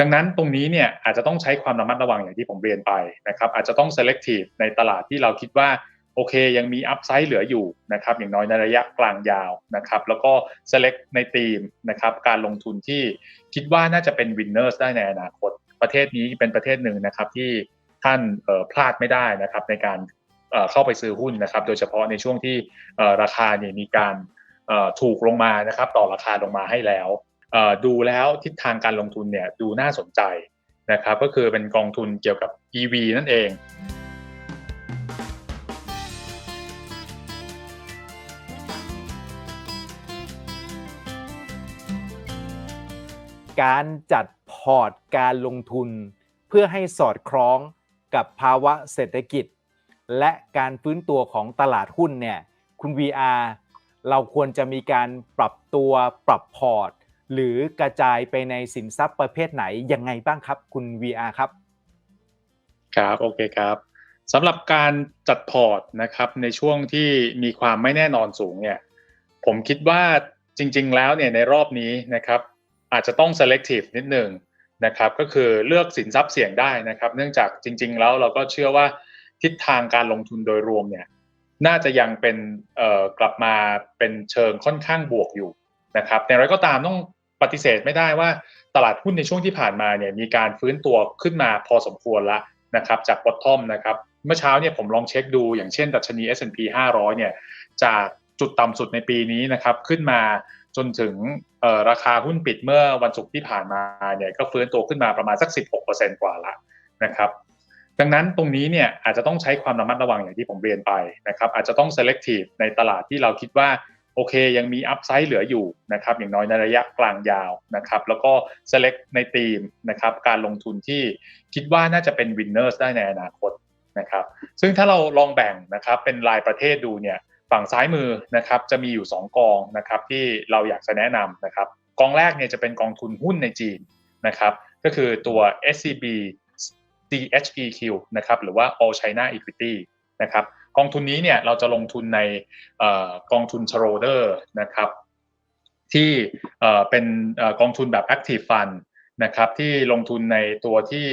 ดังนั้นตรงนี้เนี่ยอาจจะต้องใช้ความระมัดระวังอย่างที่ผมเรียนไปนะครับอาจจะต้อง selective ในตลาดที่เราคิดว่าโอเคยังมี upside เหลืออยู่นะครับอย่างน้อยในระยะกลางยาวนะครับแล้วก็ select ในธีมนะครับการลงทุนที่คิดว่าน่าจะเป็น winners ได้ในอนาคต ประเทศนี้เป็นประเทศหนึ่งนะครับที่ท่านพลาดไม่ได้นะครับในการเข้าไปซื้อหุ้นนะครับโดยเฉพาะในช่วงที่ราคาเนี่ยมีการถูกลงมานะครับต่อราคาลงมาให้แล้ว ดูแล้วทิศทางการลงทุนเนี่ยดูน่าสนใจนะครับก็คือเป็นกองทุนเกี่ยวกับ EV นั่นเองการจัดพอร์ตการลงทุน เพื่อให้สอดคล้องกับภาวะเศรษฐกิจ และการฟื้นตัวของตลาดหุ้นเนี่ยคุณ VR เราควรจะมีการปรับตัวปรับพอร์ต หรือกระจายไปในสินทรัพย์ประเภทไหนยังไงบ้างครับ คุณ VR ครับ ครับโอเคครับสำหรับการจัดพอร์ตนะครับในช่วงที่มีความไม่แน่นอนสูงเนี่ยผมคิดว่าจริง ๆ แล้วเนี่ยในรอบนี้นะครับอาจจะต้อง selective นิดหนึ่งนะครับก็คือเลือกสินทรัพย์เสี่ยงได้นะครับ เนื่องจากจริง ๆ แล้วเราก็เชื่อว่าทิศทางการลงทุนโดยรวมเนี่ยน่าจะยังเป็นเอ่อกลับมาเป็นเชิงค่อนข้างบวกอยู่นะครับแต่ไรก็ตามต้อง ปฏิเสธไม่ได้ว่าตลาดหุ้นในช่วงที่ผ่านมาเนี่ยมีการฟื้นตัวขึ้นมาพอสมควรแล้วนะครับจากบอททอมนะครับเมื่อเช้าเนี่ยผมลองเช็คดูอย่างเช่นดัชนี S&P 500 เนี่ยจากจุดต่ำสุดในปีนี้นะครับขึ้นมาจนถึงราคาหุ้นปิดเมื่อวันศุกร์ที่ผ่านมาเนี่ยก็ฟื้นตัวขึ้นมาประมาณสัก 16%กว่าละนะครับดังนั้นตรงนี้เนี่ยอาจจะต้องใช้ความระมัดระวังอย่างที่ผมเรียนไปนะครับอาจจะต้อง selective ในตลาดที่เราคิดว่า โอเคยังมีอัพไซด์เหลืออยู่นะครับอย่างน้อยในระยะกลางยาวนะครับแล้วก็ select ในธีมนะครับการลงทุนที่คิดว่าน่าจะเป็น winners ได้ในอนาคตนะครับซึ่งถ้าเราลองแบ่งนะครับเป็นรายประเทศดูเนี่ยฝั่งซ้ายมือนะครับจะมีอยู่ 2 กองนะครับที่เราอยากจะแนะนำนะครับกองแรกเนี่ยจะเป็นกองทุนหุ้นในจีนนะครับก็คือตัว SCB CHEQ นะครับหรือว่า All China Equity นะครับ กองทุนนี้เนี่ยเราจะลงทุนในกองทุน shareholder นะครับที่เป็นกองทุนแบบ active fund นะครับที่ลงทุนในตัวที่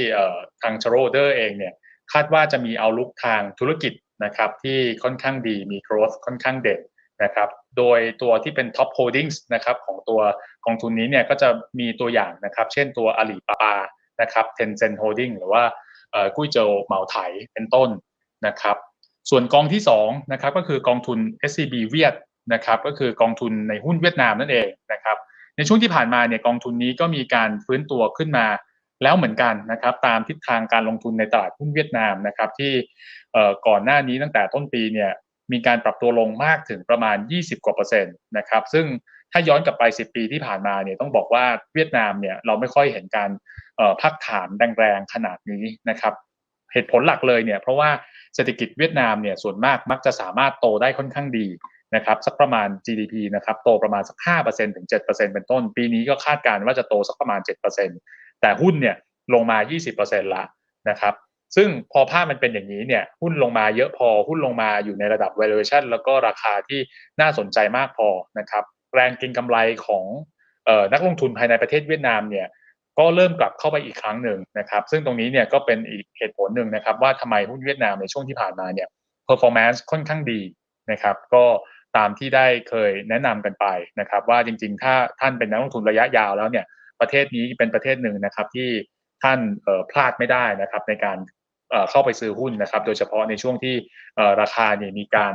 ทาง shareholder เองเนี่ยคาดว่าจะมีเอาลุกทางธุรกิจนะครับที่ค่อนข้างดีมี growth ค่อนข้างเด่นนะครับโดยตัวที่เป็น top holdings นะครับของตัวกองทุนนี้เนี่ยก็จะมีตัวอย่างนะครับเช่นตัวอาลีปาปานะครับ Tencent Holding หรือว่ากุ้ยเจวเหมาไถเป็นต้นนะครับ ส่วนกองที่2นะครับก็คือกองทุน SCB เวียดนะครับก็คือกองทุนในหุ้นเวียดนามนั่นเองนะครับในช่วงที่ผ่านมาเนี่ยกองทุนนี้ก็มีการฟื้นตัวขึ้นมาแล้วเหมือนกันนะครับตามทิศทางการลงทุนในตลาดหุ้นเวียดนามนะครับที่ก่อนหน้านี้ตั้งแต่ต้นปีเนี่ยมีการปรับตัวลงมากถึงประมาณ 20 กว่าเปอร์เซ็นต์นะครับซึ่งถ้าย้อนกลับไป 10 ปีที่ผ่านมาเนี่ยต้องบอกว่าเวียดนามเนี่ยเราไม่ค่อยเห็นการพักฐานแรงๆขนาดนี้นะครับ เหตุผลหลักเลยเนี่ยเพราะว่าเศรษฐกิจเวียดนามเนี่ยส่วนมากมักจะสามารถโตได้ค่อนข้างดีนะครับสักประมาณ GDP นะครับโตประมาณสัก 5%ถึง 7%เป็นต้น ปีนี้ก็คาดการณ์ว่าจะโตสักประมาณ 7%แต่หุ้นเนี่ยลงมา 20%ละนะครับซึ่งพอภาพมันเป็นอย่างนี้เนี่ยหุ้นลงมาเยอะพอหุ้นลงมาอยู่ในระดับ valuation แล้วก็ราคาที่น่าสนใจมากพอนะครับแรงกินกำไรของนักลงทุนภายในประเทศเวียดนามเนี่ย ก็เริ่มกลับเข้าไปอีกครั้งหนึ่งนะครับ ซึ่งตรงนี้เนี่ยก็เป็นอีกเหตุผลหนึ่งนะครับ ว่าทำไมหุ้นเวียดนามในช่วงที่ผ่านมาเนี่ย performance ค่อนข้างดีนะครับ ก็ตามที่ได้เคยแนะนำกันไปนะครับ ว่าจริง ๆ ถ้าท่านเป็นนักลงทุนระยะยาวแล้วเนี่ยประเทศนี้เป็นประเทศหนึ่งนะครับที่ท่านพลาดไม่ได้นะครับ ในการเข้าไปซื้อหุ้นนะครับ โดยเฉพาะในช่วงที่ราคาเนี่ยมีการ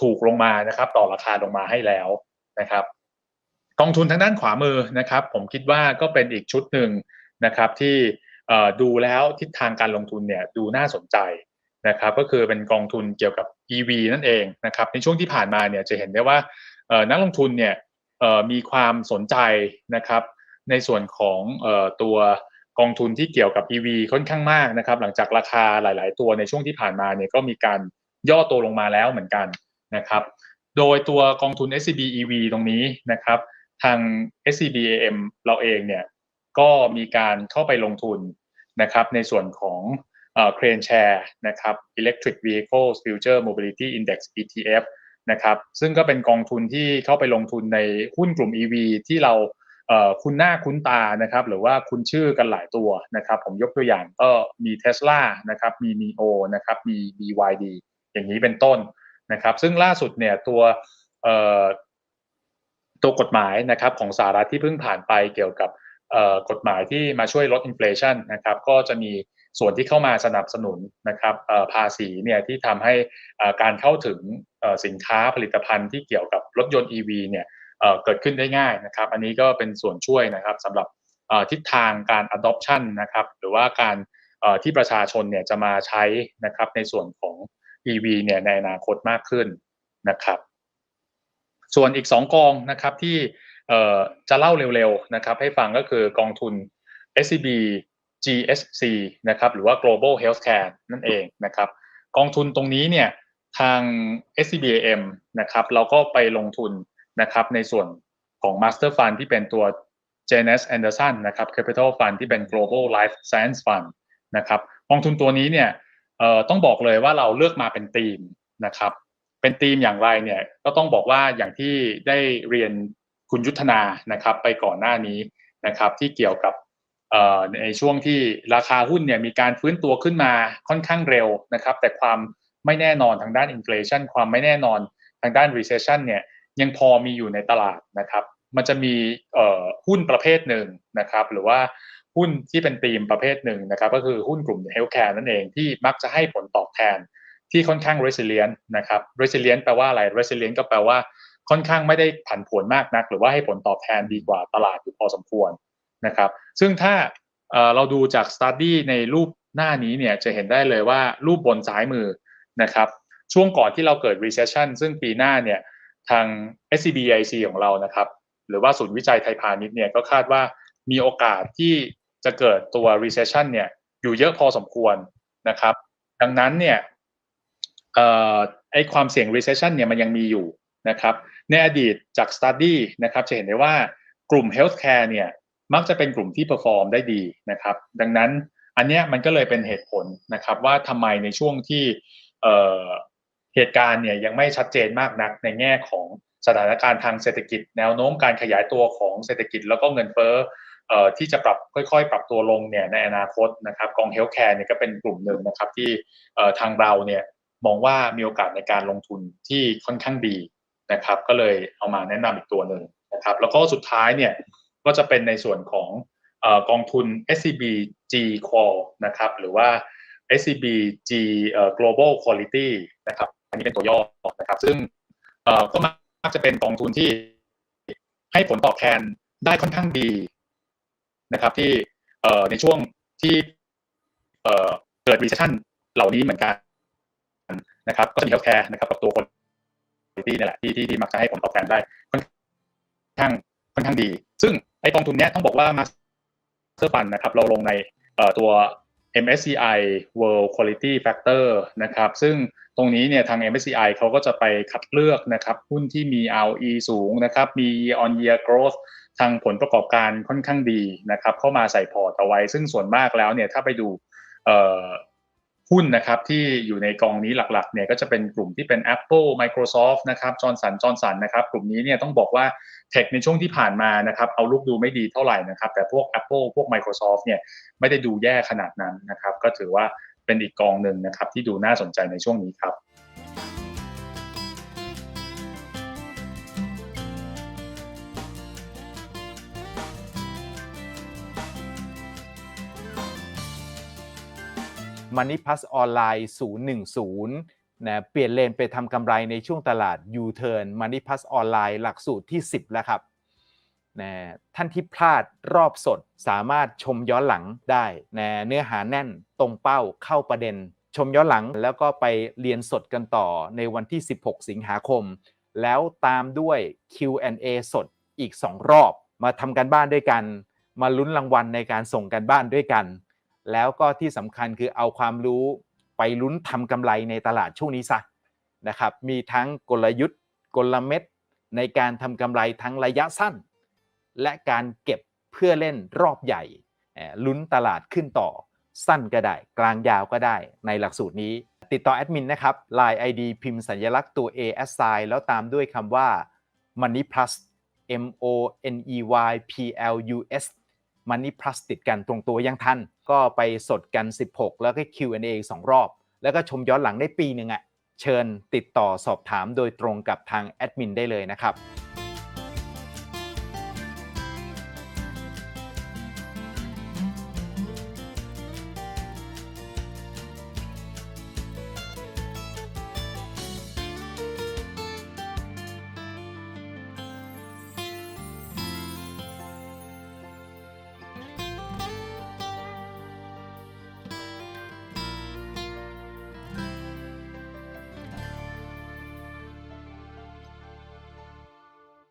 ถูกลงมานะครับ ต่อราคาลงมาให้แล้วนะครับ กองทุนทางด้านขวามือนะครับ ผมคิดว่าก็เป็นอีกชุดหนึ่งนะครับที่ดูแล้วทิศทางการลงทุนเนี่ยดูน่าสนใจนะครับก็คือเป็นกองทุนเกี่ยวกับ EV นั่นเองนะครับในช่วงที่ผ่านมาเนี่ยจะเห็นได้ว่านักลงทุนเนี่ยมีความสนใจนะครับในส่วนของตัวกองทุนที่เกี่ยวกับ EV ค่อนข้างมากนะครับหลังจากราคาหลาย ๆ ตัวในช่วงที่ผ่านมาเนี่ยก็มีการย่อตัวลงมาแล้วเหมือนกันนะครับโดยตัวกองทุน SCB EV ตรงนี้นะครับ ทาง SCBAM เราเองเนี่ยก็มีการเข้าไปลงทุนนะครับในส่วนของเครนแชร์นะครับ Electric Vehicle Future Mobility Index ETF นะครับซึ่งก็เป็นกองทุนที่เข้าไปลงทุนในหุ้นกลุ่ม EV ที่เราเคุณหน้าคุ้นตานะครับหรือว่าคุณชื่อกันหลายตัวนะครับผมยกตัวอย่างก็มี Tesla นะครับมี NIO นะครับมี BYD อย่างนี้เป็นต้นนะครับซึ่งล่าสุดเนี่ยตัว ตัวกฎหมายนะครับของสหรัฐที่เพิ่งผ่านไปเกี่ยวกับกฎหมายที่มาช่วยลดอินฟลชันนะครับก็จะมีส่วนที่เข้ามาสนับสนุนนะครับภาษีเนี่ยที่ทำให้การเข้าถึงสินค้าผลิตภัณฑ์ที่เกี่ยวกับรถยนต์ EV เนี่ยเกิดขึ้นได้ง่ายนะครับ อันนี้ก็เป็นส่วนช่วยนะครับสำหรับทิศทางการ adoption นะครับหรือว่าการที่ประชาชนเนี่ยจะมาใช้นะครับในส่วนของ EV เนี่ยในอนาคตมากขึ้นนะครับ ส่วนอีก 2 กองนะครับที่จะเล่าเร็วๆนะครับให้ฟังก็คือกองทุน SCB GSC นะครับหรือว่า Global Healthcare นั่นเองนะครับกองทุนตรงนี้เนี่ยทาง SCBM นะครับเราก็ไปลงทุนนะครับในส่วนของ Master Fund ที่เป็นตัว Janus Anderson นะครับ Capital Fund ที่เป็น Global Life Science Fund นะครับกองทุนตัวนี้เนี่ยต้องบอกเลยว่าเราเลือกมาเป็นธีมนะครับ เป็นธีมอย่างไรเนี่ยก็ต้องบอกว่าอย่างที่ได้เรียนคุณยุทธนานะครับ ไปก่อนหน้านี้นะครับ ที่เกี่ยวกับในช่วงที่ราคาหุ้นเนี่ยมีการฟื้นตัวขึ้นมาค่อนข้างเร็วนะครับ แต่ความไม่แน่นอนทางด้านอินฟลชันความไม่แน่นอนทางด้าน recession เนี่ยยังพอมีอยู่ในตลาดนะครับ มันจะมีหุ้นประเภทหนึ่งนะครับ หรือว่าหุ้นที่เป็นธีมประเภทหนึ่งนะครับ ก็คือหุ้นกลุ่ม healthcare นั่นเองที่มักจะให้ผลตอบแทน ที่ค่อนข้าง resilient นะครับ resilient แปลว่าอะไร resilient ก็แปลว่าค่อนข้างไม่ได้ผันผวนมากนัก หรือว่าให้ผลตอบแทนดีกว่าตลาดอยู่พอสมควรนะครับ ซึ่งถ้าเราดูจาก study ในรูปหน้านี้เนี่ยจะเห็นได้เลยว่ารูปบนซ้ายมือนะครับช่วงก่อนที่เราเกิด recession ซึ่งปีหน้าเนี่ยทาง SCBIC ของเรานะครับหรือว่าศูนย์วิจัยไทยพาณิชย์เนี่ยก็คาดว่ามีโอกาสที่จะเกิดตัว recession เนี่ยอยู่เยอะพอสมควรนะครับ ดังนั้นเนี่ย ไอความเสี่ยง recession เนี่ยมันยังมีอยู่นะครับในอดีตจาก study นะครับจะเห็นได้ว่ากลุ่ม healthcare เนี่ยมักจะเป็นกลุ่มที่ perform ได้ดีนะครับดังนั้นอันเนี้ยมันก็เลยเป็นเหตุผลนะครับว่าทำไมในช่วงที่เเหตุการณ์เนี่ยยังไม่ชัดเจนมากนักในแง่ของสถานการณ์ทางเศรษฐกิจแนวโน้มการขยายตัวของเศรษฐกิจแล้วก็เงินเฟ้อที่จะปรับค่อยๆ ปรับตัวลงเนี่ยในอนาคตนะครับกอง healthcare เนี่ยก็เป็นกลุ่มหนึ่งนะครับที่ทางเราเนี่ย มองว่ามีโอกาสในการลงทุนที่ค่อนข้างดีนะครับ ก็เลยเอามาแนะนำอีกตัวหนึ่งนะครับ แล้วก็สุดท้ายเนี่ยก็จะเป็นในส่วนของอกองทุน SCB G Qual นะครับ หรือว่า SCB G Global Quality นะครับ อันนี้เป็นตัวย่อนะครับ ซึ่งก็มักจะเป็นกองทุนที่ให้ผลตอบแทนได้ค่อนข้างดีนะครับ ที่ในช่วงที่เอ่อเกิด recession เหล่านี้เหมือนกัน นะครับก็จะมี healthcare นะครับกับตัว quality นี่แหละที่ที่มักจะให้ผลตอบแทนได้ค่อนข้างค่อนข้างดี ซึ่งไอกองทุนเนี้ยต้องบอกว่า Master Fund นะครับเราลงในตัว MSCI World Quality Factor นะครับซึ่งตรงนี้เนี่ยทาง MSCI เขาก็จะไปคัดเลือกนะครับหุ้นที่มี ROE สูงนะครับมี year on year growth ทางผลประกอบการค่อนข้างดีนะครับเข้ามาใส่พอร์ตเอาไว้ ซึ่งส่วนมากแล้วเนี่ยถ้าไปดู หุ้นนะครับที่อยู่ในกองนี้หลักๆเนี่ยก็จะเป็นกลุ่มที่เป็น Apple Microsoft นะครับจอร์นสันจอร์นสันะครับกลุ่มนี้เนี่ยต้องบอกว่าเทคในช่วงที่ผ่านมานะครับเอาลูกดูไม่ดีเท่าไหร่นะครับแต่พวก Apple พวก Microsoft เนี่ยไม่ได้ดูแย่ขนาดนั้นนะครับก็ถือว่าเป็นอีกกองหนึ่งนะครับที่ดูน่าสนใจในช่วงนี้ครับ Money Plus ออนไลน์010นะเปลี่ยนเลนไปทำกำไรในช่วงตลาด U-turn Money Plus ออนไลน์หลักสูตรที่ 10 แล้วครับนะท่านที่พลาดรอบสดสามารถชมย้อนหลังได้นะเนื้อหาแน่นตรงเป้าเข้าประเด็น ชมย้อนหลังแล้วก็ไปเรียนสดกันต่อในวันที่ 16 สิงหาคม แล้วตามด้วย Q&A สดอีก 2 รอบ มาทำกันบ้านด้วยกัน มาลุ้นรางวัลในการส่งกันบ้านด้วยกัน แล้วก็ที่สำคัญคือเอาความรู้ไปลุ้นทำกำไรในตลาดช่วงนี้ซะนะครับ มีทั้งกลยุทธ์ กลเม็ดในการทำกำไรทั้งระยะสั้น และการเก็บเพื่อเล่นรอบใหญ่ลุ้นตลาดขึ้นต่อ สั้นก็ได้ กลางยาวก็ได้ในหลักสูตรนี้ ติดต่อแอดมินนะครับ Line ID พิมพ์สัญลักษณ์ตัว A S I แล้วตามด้วยคำว่า Money Plus M O N E Y P L U S Money Plus ติดกันตรงตัวยังทัน ก็ไปสดกัน 16 แล้วก็ Q&A อีกสองรอบ แล้วก็ชมย้อนหลังได้ปีหนึ่งอะ่ะเชิญติดต่อสอบถามโดยตรงกับทางแอดมินได้เลยนะครับ